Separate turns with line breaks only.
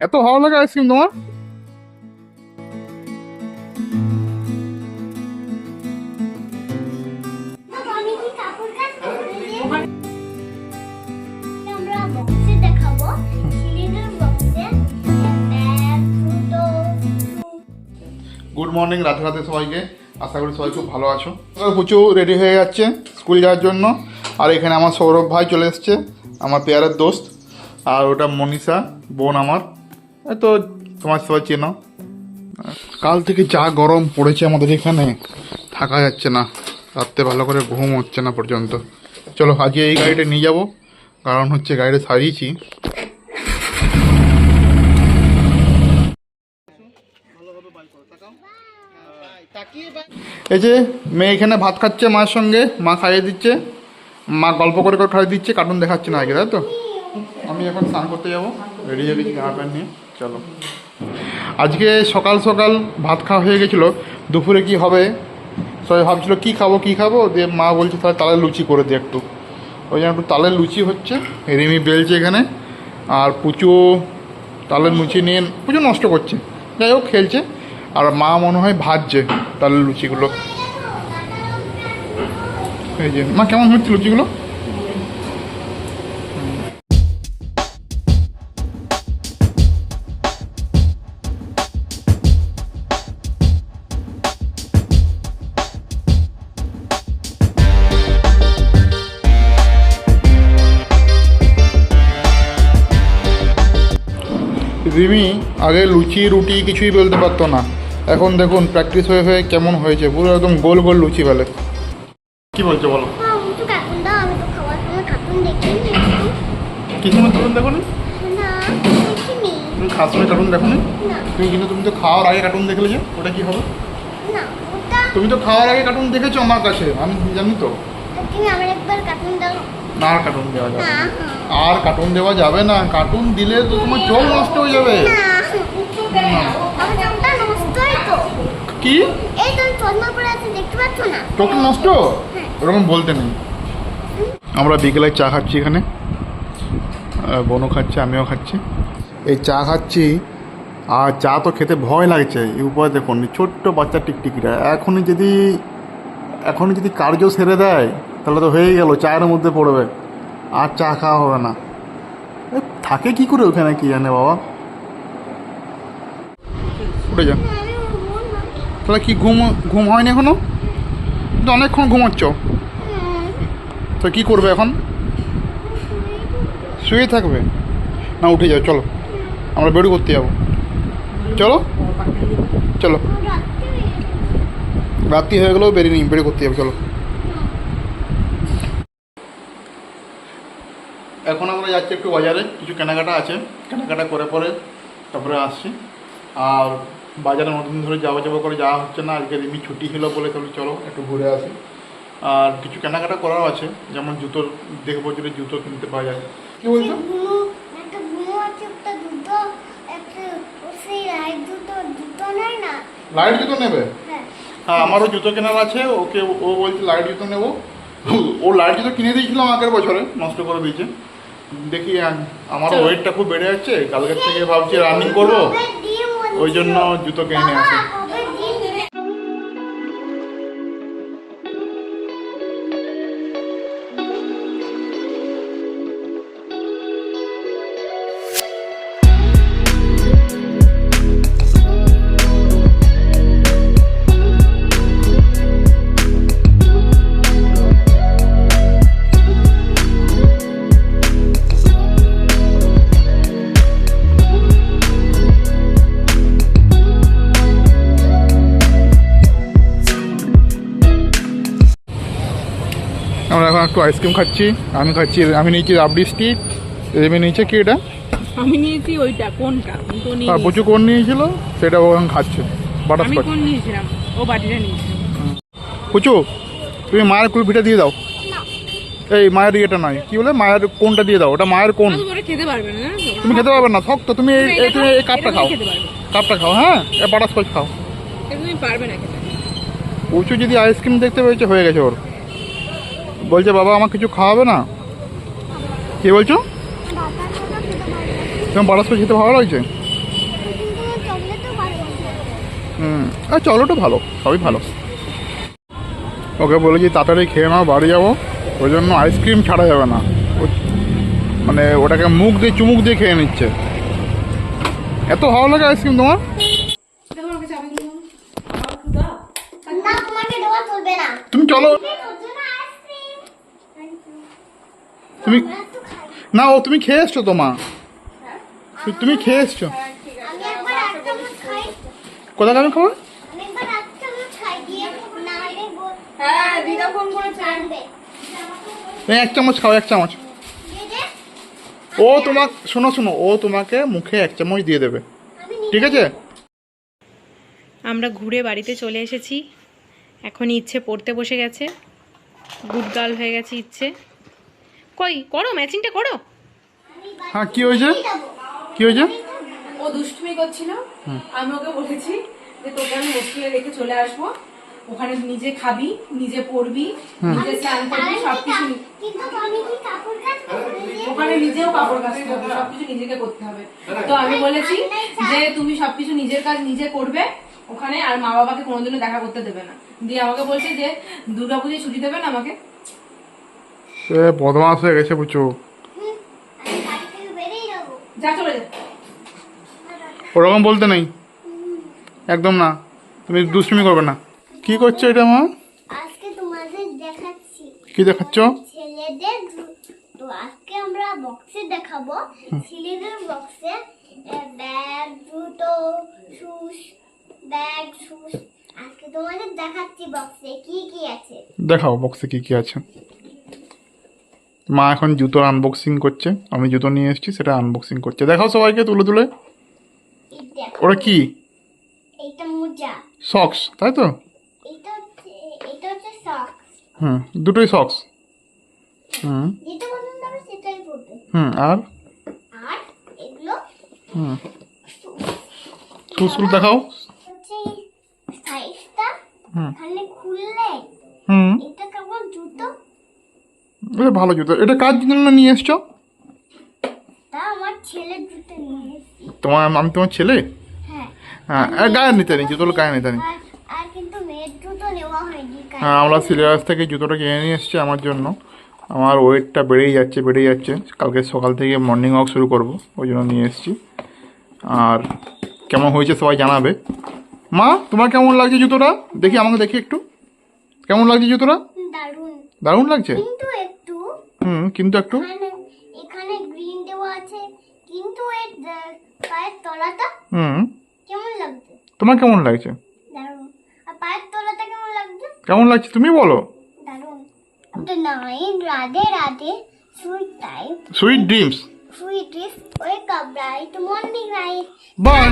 এত ভালো লাগে আইসক্রিম তোমার? গুড মর্নিং রাধে রাধে সবাইকে। আশা করি সবাই খুব ভালো আছো। প্রচুর রেডি হয়ে যাচ্ছে স্কুল যাওয়ার জন্য। আর এখানে আমার সৌরভ ভাই চলে এসছে, আমার পেয়ারের দোস্ত। আর ওটা মনীষা, বোন আমার। তো তোমার সবাই চেনো। কাল থেকে যা গরম পড়েছে আমাদের এখানে, থাকা যাচ্ছে না। রাত্রে ভালো করে ঘুম হচ্ছে না পর্যন্ত। চলো, আজকে এই গাড়িটা নিয়ে যাব। কারণ হচ্ছে গাড়িটা সারিয়েছি এই যে মেয়ে এখানে ভাত খাচ্ছে মার সঙ্গে, মা খাইয়ে দিচ্ছে। মা গল্প করে করে খাইয়ে দিচ্ছে কার্টুন দেখাচ্ছে না আগে, তাই তো? আমি এখন স্নান করতে যাব। রেডি হয়ে গেছি জামা প্যান্ট নিয়ে? চলো। আজকে সকাল সকাল ভাত খাওয়া হয়ে গেছিল, দুপুরে কি হবে? সবাই ভাবছিলো, কি খাব কি খাব? দিয়ে মা বলছে, তাহলে তালের লুচি করে দে একটু। ওই জন্য একটু তালের লুচি হচ্ছে, রিমি বেলছে এখানে, আর পুচু তালের লুচি নিয়ে পুচু নষ্ট করছে। যাই হোক, খেলছে, আর মা মনে হয় ভাজছে তালের লুচিগুলো। এই যে, মা কেমন হচ্ছে লুচিগুলো? রিমি আগে লুচি রুটি কিছুই বলতে পারতো না। এখন দেখুন প্র্যাকটিস হয়ে হয়ে কেমন হয়েছে পুরো একদম গোল গোল লুচি বেলে কি বলছো বলো?
সময় কার্টুন
কি সময় কার্টুন দেখো নি
না
তুমি খাওয়ার সময় কার্টুন দেখো না। তুমি কিন্তু তুমি তো খাওয়ার আগে কার্টুন দেখলে যে ওটা কি হবে? তুমি তো খাওয়ার আগে কার্টুন দেখেছ আমার কাছে আমি জানি তো।
তুমি আমার একবার কার্টুন দাও।
না আর কার্টুন দেওয়া যাবে। আর কার্টুন দেওয়া যাবে না। কার্টুন দিলে তো তোমার চোখ নষ্ট হয়ে যাবে। কি? চোখটা নষ্ট? ওরকম বলতে নেই। আমরা বিকেলে চা খাচ্ছি এখানে। বনও খাচ্ছে আমিও খাচ্ছি। এই চা খাচ্ছি আর চা তো খেতে ভয় লাগছে। এই উপরে দেখুন ছোট্ট বাচ্চা টিকটিকিরা এখনই যদি এখনই যদি কার্য সেরে দেয় তাহলে তো হয়েই গেল, চায়ের মধ্যে পড়বে। আর চা খাওয়া হবে না। থাকে কি করে ওখানে কি জানে বাবা? উঠে যা। তাহলে কি ঘুম ঘুম হয়নি এখনও? তো অনেকক্ষণ ঘুমাচ্ছ। তো কি করবে এখন? শুয়ে থাকবে? না, উঠে যাও, চলো। আমরা বেরো করতে যাব। চলো। চলো। রাত্রি হয়ে গেলেও বেরিয়ে নিই বেরো করতে যাব, চলো। এখন আমরা যাচ্ছি একটু বাজারে কিছু কেনাকাটা আছে। কেনাকাটা করে পরে তারপরে আসছি। আর বাজারে নতুন ধরে যাওয়া যাওয়া করে যাওয়া হচ্ছে না। আজকে রিমি ছুটি ছিল বলে তাহলে চলো একটু ঘুরে আসি। আর কিছু কেনাকাটা করাও আছে। যেমন জুতোর দেখব যদি জুতো কিনতে পাওয়া যায়। কি বলছো?
লাইট
জুতো নেবে?
হ্যাঁ।
হ্যাঁ আমারও জুতো কেনার আছে। ওকে ও বলছে লাইট জুতো নেব। ও লাইট জুতো কিনে দিয়েছিলাম আগের বছরে নষ্ট করে দিয়েছে। দেখি আমার ওয়েটটা খুব বেড়ে যাচ্ছে কালকের থেকে ভাবছি রানিং করব? ওই জন্য জুতো কিনে নিয়ে আসি। এখন একটু আইসক্রিম খাচ্ছি আমি খাচ্ছি আমি নিয়েছি রাবড়ি স্টিক রেমি নিয়েছে কি এটা?
আমি নিয়েছি ওইটা কোনটা?
আর প্রচুর কোন নিয়েছিল? সেটা ও এখন খাচ্ছে
আমি
বাটারস্কচ
কোন নিয়েছিলাম? ও বাটিটা নিয়েছিলাম
পুচু তুমি মায়ের কুলফিটা দিয়ে দাও। এই মায়ের ইয়েটা নয় কি বলে? মায়ের কোনটা দিয়ে দাও? ওটা মায়ের কোন?
আমি করে খেতে পারবে না জানো তো?
তুমি খেতে পারবে না শক্ত তুমি এই
তুমি
এই- কাপটা খাও। কাপটা খাও হ্যাঁ? বাটারস্কচ খাও।
তুমি পারবে না খেতে।
পুচু যদি আইসক্রিম দেখতে পেয়েছে হয়ে গেছে ওর। বলছে বাবা আমার কিছু খাওয়াবে না? কে বলছো? তোমার বাটারস্কচ খেতে ভালো লাগছে? হুম আর চলো তো ভালো সবই ভালো। ওকে বলেছি তাড়াতাড়ি খেয়ে নাও বাড়ি যাব। ওই জন্য আইসক্রিম ছাড়া যাবে না। ও- মানে ওটাকে মুখ দিয়ে চুমুক দিয়ে খেয়ে নিচ্ছে। এত ভালো লাগে আইসক্রিম তোমার? তুমি চলো
চলবে না আইসক্রিম
তুমি না ও তুমি খেয়ে এসছো তো মা? তুমি খেয়ে এসছো
আমি একবার এক
কোথায় আমি খাব
আমি একবার এক চামচ খাই দিয়ে না হলে বল
হ্যাঁ
এক চামচ খাও এক চামচ। ও তোমার শোনো শোনো ও তোমাকে মুখে এক চামচ দিয়ে দেবে। ঠিক আছে?
আমরা ঘুরে বাড়িতে চলে এসেছি। এখন ইচ্ছে পড়তে বসে গেছে। গুড গার্ল হয়ে গেছে ইচ্ছে। কই? করো ম্যাচিংটা করো।
হ্যাঁ কি হয়েছে? কি হয়েছে?
ও দুষ্টুমি করছিল। আমি ওকে বলেছি যে তোকে আমি হোস্টেলে রেখে চলে আসব। ওখানে নিজে খাবি নিজে পড়বি নিজে স্নান করবি সবকিছু
কিন্তু আমি কি কাপড় কাচবো? নিজে?
ওখানে নিজেও কাপড় কাচতে হবে সবকিছু নিজেকে করতে হবে। তো আমি বলেছি যে তুমি সবকিছু নিজের কাজ নিজে করবে ওখানে আর মা বাবাকে কোনোদিনও দেখা করতে দেবে না। দিয়ে আমাকে বলছে যে দুর্গাপুজোয় ছুটি দেবেন আমাকে?
সে বদমাস হয়ে গেছে বুঝছ
হুম, আমি বাড়ি থেকে বেরিয়ে যাব
যা চলে যা।
ওরকম বলতে নেই। একদম না। তুমি দুষ্টুমি করবে না। কি করছ এটা মা?
আজকে তোমাদের দেখাচ্ছি।
কি দেখাচ্ছ?
ছেলেদের তো আজকে আমরা বক্সে দেখাবো। ছেলেদের বক্সে ব্যাগ জুতো শুস ব্যাগ শুস আজকে তোমাদের দেখাচ্ছি বক্সে কি কি আছে।
দেখাও বক্সে কি কি আছে। মা এখন জুতোর আনবক্সিং করছে। আমি জুতো নিয়ে এসেছি সেটা আনবক্সিং করছে। দেখাও সবাইকে তুলে তুলে। ওরা কি? সক্স তাই তো? হুম দুটোই সক্স হুম। হুম আর? হুম। শুজ দেখাও। হুম। হুম।
এটা
ভালো জুতো। এটা কার জন্য নিয়ে এসছো?
জুতো
তোমার আমি তোমার ছেলে?
হ্যাঁ।
হ্যাঁ গায়ে নিতে নেই জুতোগুলো গায়ে নিতে
জুতো কারণ
হ্যাঁ আমরা সিলেবাস থেকে জুতোটা কিনে নিয়ে এসেছি আমার জন্য। আমার ওয়েটটা বেড়েই যাচ্ছে বেড়েই যাচ্ছে। কালকে সকাল থেকে মর্নিং ওয়াক শুরু করব ওই জন্য নিয়ে এসেছি। আর কেমন হয়েছে সবাই জানাবে। মা তোমার কেমন লাগছে জুতোটা? দেখি আমাকে দেখি একটু। কেমন লাগছে জুতোটা?
দারুণ।
লাগছে? হুম কিন্তু একটু।
এখানে গ্রিন দেওয়া আছে কিন্তু এর পায়ের তলাটা
হুম।
কেমন লাগছে?
তোমার কেমন লাগছে?
দারুণ। আর পায়ের তলাটা কেমন লাগছে?
কেমন লাগছে তুমি বলো।
দারুণ। Good night Radhe Radhe sweet time
sweet dreams
sweet is wake up bright morning right
bye